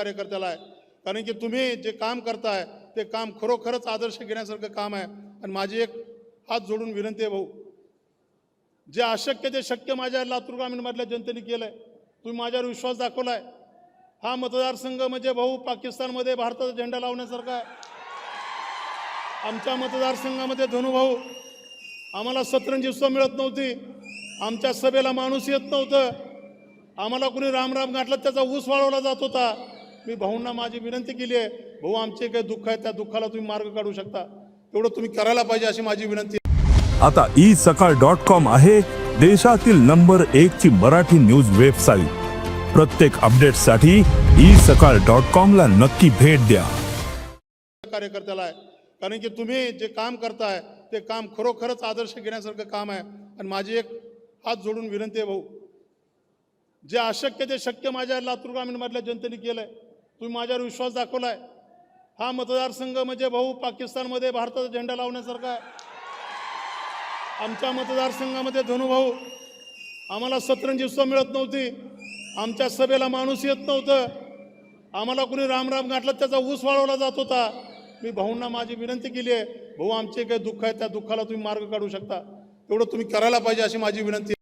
कार्यकर्त्याला आहे. कारण की तुम्ही जे काम करताय ते काम खरोखरच आदर्श घेण्यासारखं काम आहे. आणि माझी एक हात जोडून विनंती आहे भाऊ. जे अशक्य ते शक्य माझ्या लातूर ग्रामीणमधल्या जनतेने केलं आहे तुम्ही माझ्यावर विश्वास दाखवला आहे हा मतदारसंघ म्हणजे भाऊ पाकिस्तानमध्ये भारताचा झेंडा लावण्यासारखा आहे. आमच्या मतदारसंघामध्ये धनुभाऊ आम्हाला सतरंजी उत्सव मिळत नव्हती. आमच्या सभेला माणूस येत नव्हतं. आम्हाला कुणी रामराम गाठला त्याचा ऊस वाळवला जात होता. मी भाऊंना माझी विनंती केली आहे भाऊ आमचे काही दुःख आहे त्या दुःखाला तुम्ही मार्ग काढू शकता. तेवढं तुम्ही करायला पाहिजे अशी माझी विनंती. आता ई सकाळ डॉट कॉम आहे देशातील नंबर एक ची मराठी न्यूज वेबसाईट. प्रत्येक अपडेटसाठी ई सकाळ डॉट कॉम ला नक्की भेट द्या. कार्यकर्त्याला आहे. कारण की तुम्ही जे काम करताय ते काम खरोखरच आदर्श घेण्यासारखं काम आहे. आणि माझी एक हात जोडून विनंती आहे भाऊ. जे अशक्य ते शक्य माझ्या लातूर ग्रामीणमधल्या जनतेने केलं आहे तुम्ही माझ्यावर विश्वास दाखवला आहे हा मतदारसंघ म्हणजे भाऊ पाकिस्तानमध्ये भारताचा झेंडा लावण्यासारखा आहे. आमच्या मतदारसंघामध्ये धनुभाऊ आम्हाला सतरंजी उत्सव मिळत नव्हती. आमच्या सभेला माणूस येत नव्हतं. आम्हाला कुणी रामराम गाठला त्याचा ऊस वाळवला जात होता. मी भाऊंना माझी विनंती केली आहे भाऊ आमचे काही दुःख आहे त्या दुःखाला तुम्ही मार्ग काढू शकता. तेवढं तुम्ही करायला पाहिजे अशी माझी विनंती